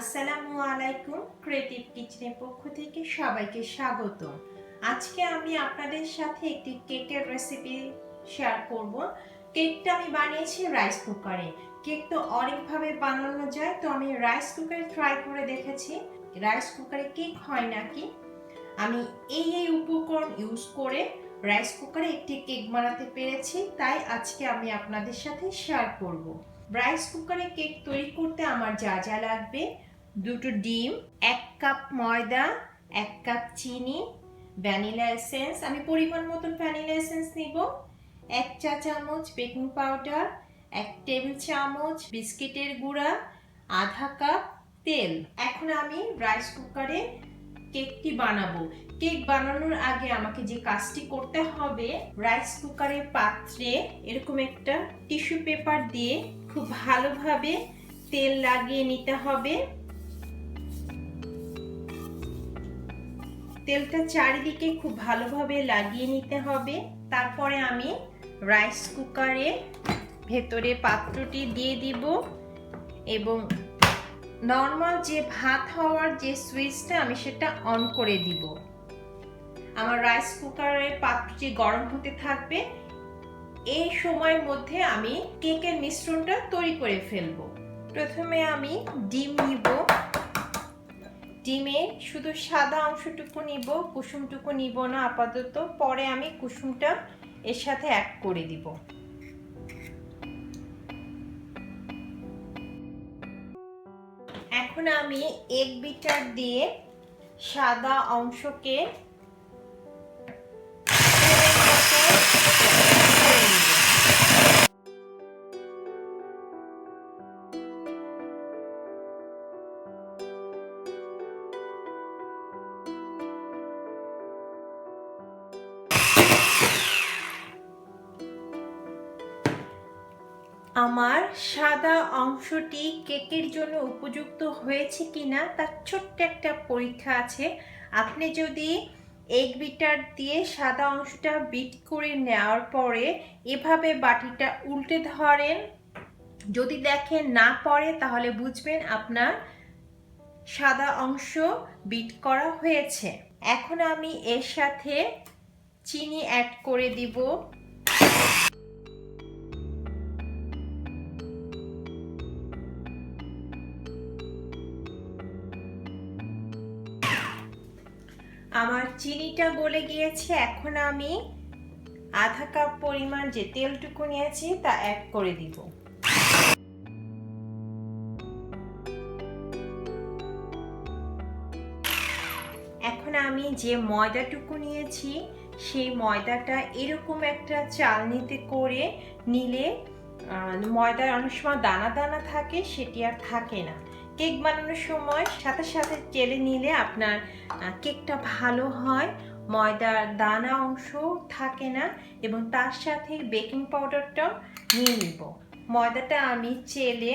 আসসালামু আলাইকুম ক্রিয়েটিভ কিচেনের পক্ষ থেকে সবাইকে স্বাগত আজকে আমি আপনাদের সাথে একটি কেকের রেসিপি শেয়ার করব। কেকটা আমি বানিয়েছি রাইস কুকারে কেক তো অনেকভাবে বানানো যায়, তো আমি রাইস কুকারে ট্রাই করে দেখেছি। রাইস কুকারে কেক হয় নাকি? আমি এই এই উপকরণ ইউজ করে রাইস কুকারে একটি কেক বানাতে পেরেছি, তাই আজকে আমি আপনাদের সাথে শেয়ার করব। রাইস কুকারে কেক তৈরি করতে আমার যা যা লাগবে দুটো ডিম, এক কাপ ময়দা, এক কাপ চিনি, ভ্যানিলা এসেন্স। আমি পরিমাণ মতন ভ্যানিলা এসেন্স নিব। এক চা চামচ বেকিং পাউডার, এক টেবিল চামচ বিস্কিটের গুঁড়া, আধা কাপ তেল। এখন আমি রাইস কুকারে কেকটি বানাবো। কেক বানানোর আগে আমাকে যে কাজটি করতে হবে, রাইস কুকারের পাত্রে এরকম একটা টিস্যু পেপার দিয়ে খুব ভালোভাবে তেল লাগিয়ে নিতে হবে। তেলটা চারিদিকে খুব ভালোভাবে লাগিয়ে নিতে হবে। তারপরে আমি রাইস কুকারে ভেতরে পাত্রটি দিয়ে দিব এবং নর্মাল যে ভাত হওয়ার যে সুইচটা আমি সেটা অন করে দিব। আমার রাইস কুকারের পাত্রটি গরম হতে থাকবে। এই সময়ের মধ্যে আমি কেকের মিশ্রণটা তৈরি করে ফেলব। প্রথমে আমি ডিম নিব। ডিমে শুধু সাদা অংশটুকু নিব, কুসুমটুকু নিব না আপাতত। পরে আমি কুসুমটা এর সাথে অ্যাড করে দিব। এখন আমি এক বিটার দিয়ে সাদা অংশকে সাদা অংশটি কেকের জন্য উপযুক্ত হয়েছে কিনা তার ছোট্ট একটা পরীক্ষা আছে। আপনি যদি এগ বিটার দিয়ে সাদা অংশটা বিট করে নেওয়ার পরে এভাবে বাটিটা উল্টে ধরেন, যদি দেখেন না পড়ে, তাহলে বুঝবেন আপনার সাদা অংশ বিট করা হয়েছে। এখন আমি এর সাথে চিনি অ্যাড করে দিব। চিনিটা গলে গিয়েছে, এখন আমি আধা কাপ পরিমাণ যে তেলটুকু নিয়েছি তা অ্যাড করে দিব। এখন আমি যে ময়দাটুকু নিয়েছি, সেই ময়দাটা এরকম একটা চালনিতে করে নিলে ময়দার অনেক সময় দানা দানা থাকে, সেটি আর থাকে না। কেক বানানোর সময় সাথে সাথে চেলে নিলে আপনার কেকটা ভালো হয়, ময়দার দানা অংশ থাকে না এবং তার সাথে বেকিং পাউডারটাও নিয়ে নিব। ময়দাটা আমি চেলে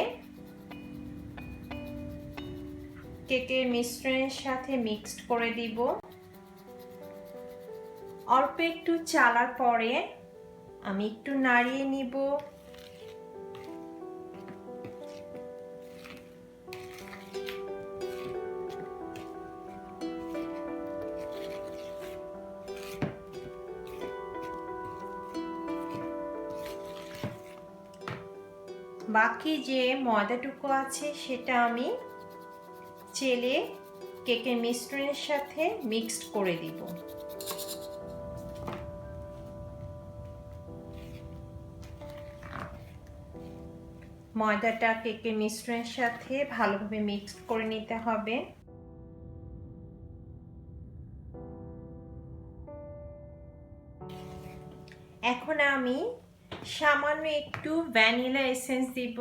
কেকের মিশ্রণের সাথে মিক্সড করে দিব। অল্প একটু চালার পরে আমি একটু নাড়িয়ে নিব। বাকি যে ময়দাটুকু আছে সেটা আমি চেলে কেকের মিশ্রণের সাথে মিক্সড করে দিব। ময়দাটা কেকের মিশ্রণের সাথে ভালোভাবে মিক্সড করে নিতে হবে। এখন আমি সামান্য একটু ভ্যানিলা এসেন্স দিব।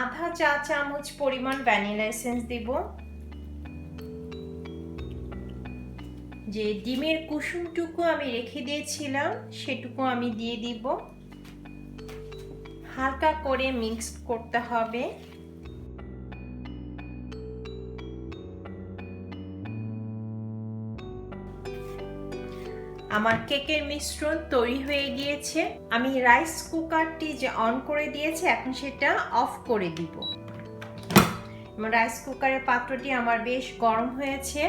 আধা চা চামচ পরিমাণ ভ্যানিলা এসেন্স দিব। যে ডিমের কুসুমটুকু আমি রেখে দিয়েছিলাম, সেটুকু আমি দিয়ে দিব। হালকা করে মিক্স করতে হবে। আমার কেকের মিশ্রণ তৈরি হয়ে গিয়েছে। আমি রাইস কুকারটি যে অন করে দিয়েছি, এখন সেটা অফ করে দিব। রাইস কুকারের পাত্রটি আমার বেশ গরম হয়েছে।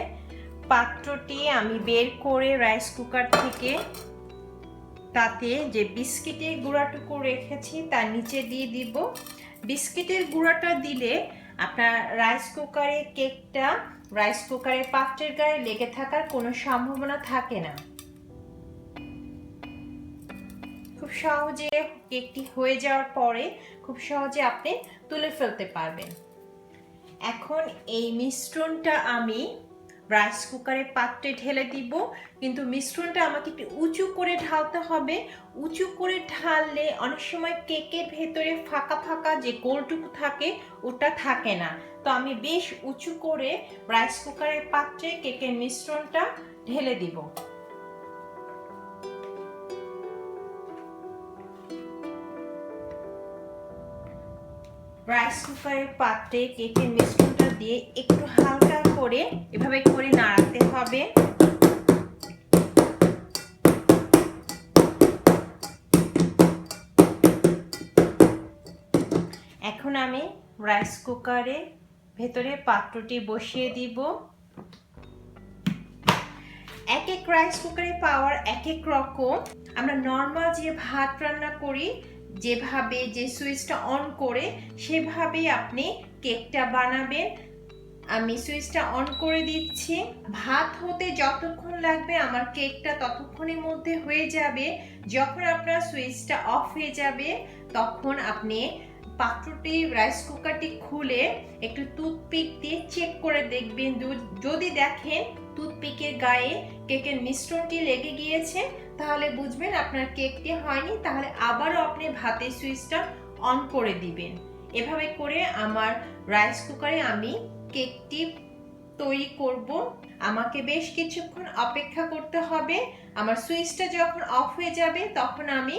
পাত্রটি আমি বের করে রাইস কুকার থেকে তাতে যে বিস্কিটের গুঁড়াটুকু রেখেছি, তার নিচে দিয়ে দিব। বিস্কিটের গুঁড়াটা দিলে আপনার রাইস কুকারে কেকটা রাইস কুকারের পাত্রের গায়ে লেগে থাকার কোনো সম্ভাবনা থাকে না। খুব সহজে কেকটি হয়ে যাওয়ার পরে খুব সহজে আপনি তুলে ফেলতে পারবেন। এখন এই মিশ্রণটা আমি রাইস কুকারের পাত্রে ঢেলে দিব। কিন্তু মিশ্রণটা আমাকে একটু উঁচু করে ঢালতে হবে। উঁচু করে ঢাললে অনেক সময় কেকের ভেতরে ফাঁকা ফাঁকা যে গোলটুকু থাকে, ওটা থাকে না। তো আমি বেশ উঁচু করে রাইস কুকারের পাত্রে কেকের মিশ্রণটা ঢেলে দিব। রাইস কুকারের পাত্রে কেকের মিশ্রণটা দিয়ে একটু হালকা করে এভাবে করে নাড়াতে হবে। এখন আমি রাইস কুকারে ভেতরে পাত্রটি বসিয়ে দিব। এক এক রাইস কুকারে পাওয়ার এক এক রকম। আমরা নর্মাল যে ভাত রান্না করি যেভাবে যে সুইচটা অন করে সেভাবেই আপনি কেকটা বানাবেন। আমি সুইচটা অন করে দিচ্ছি। ভাত হতে যতক্ষণ লাগবে আমার কেকটা ততক্ষণের মধ্যে হয়ে যাবে। যখন আপনার সুইচটা অফ হয়ে যাবে, তখন আপনি পাত্রটি রাইস কুকারটি খুলে একটু টুথপিক দিয়ে চেক করে দেখবেন। যদি দেখেন, টুথপিকের গায়ে কেকের মিশ্রণটি লেগে গিয়েছে তাহলে বুঝবেন আপনার কেকটি হয়নি, তাহলে আবারও আপনি ভাতের সুইচটা অন করে দিবেন। এভাবে করে আমার রাইস কুকারে আমি কেকটি তৈরি করব। আমাকে বেশ কিছুক্ষণ অপেক্ষা করতে হবে। আমার সুইচটা যখন অফ হয়ে যাবে, তখন আমি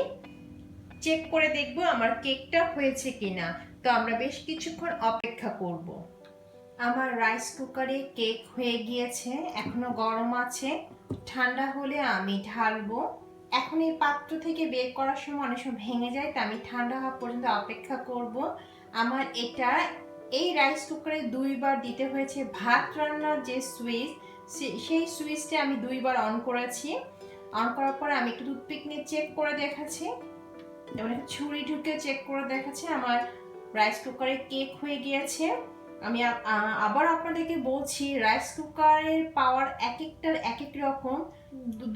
চেক করে দেখব আমার কেকটা হয়েছে কিনা। তো আমরা বেশ কিছুক্ষণ অপেক্ষা করব। আমার রাইস কুকারে কেক হয়ে গিয়েছে, এখনও গরম আছে। ঠান্ডা হলে আমি ঢালবো। এখন এই পাত্র থেকে বের করার সময় অনেক সময় ভেঙে যায় তা আমি ঠান্ডা হওয়া পর্যন্ত অপেক্ষা করব। আমার এটা, এই রাইস কুকারে দুইবার দিতে হয়েছে ভাত রান্নার যে সুইচ সেই সুইচটা আমি দুইবার অন করেছি। অন করার পর আমি একটু টুথপিক নিয়ে চেক করে দেখাচ্ছি। এবং ছুরি ঢুকে চেক করে দেখাচ্ছি, আমার রাইস কুকারে কেক হয়ে গিয়েছে। আমি আবার আপনাদেরকে বলছি রাইস কুকারের পাওয়ার এক একটার এক এক রকম।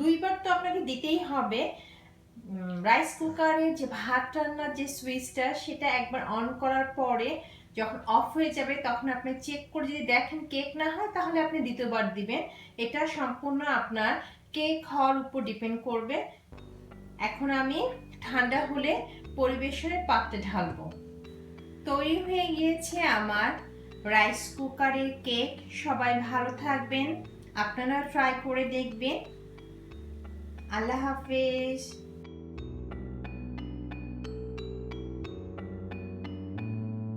দুইবার তো আপনাকে দিতেই হবে। রাইস কুকারের যে ভাত রান্নার যে সুইচটা সেটা একবার অন করার পরে যখন অফ হয়ে যাবে, তখন আপনি চেক করে যদি দেখেন কেক না হয়, তাহলে আপনি দ্বিতীয়বার দিবেন। এটা সম্পূর্ণ আপনার কেক হওয়ার উপর ডিপেন্ড করবে। এখন আমি ঠান্ডা হলে পরিবেশনের পাত্রে ঢালবো। তৈরি হয়ে গিয়েছে আমার রাইস কুকারের কেক সবাই ভালো থাকবেন। আপনারা ট্রাই করে দেখবেন। আল্লাহ হাফেজ।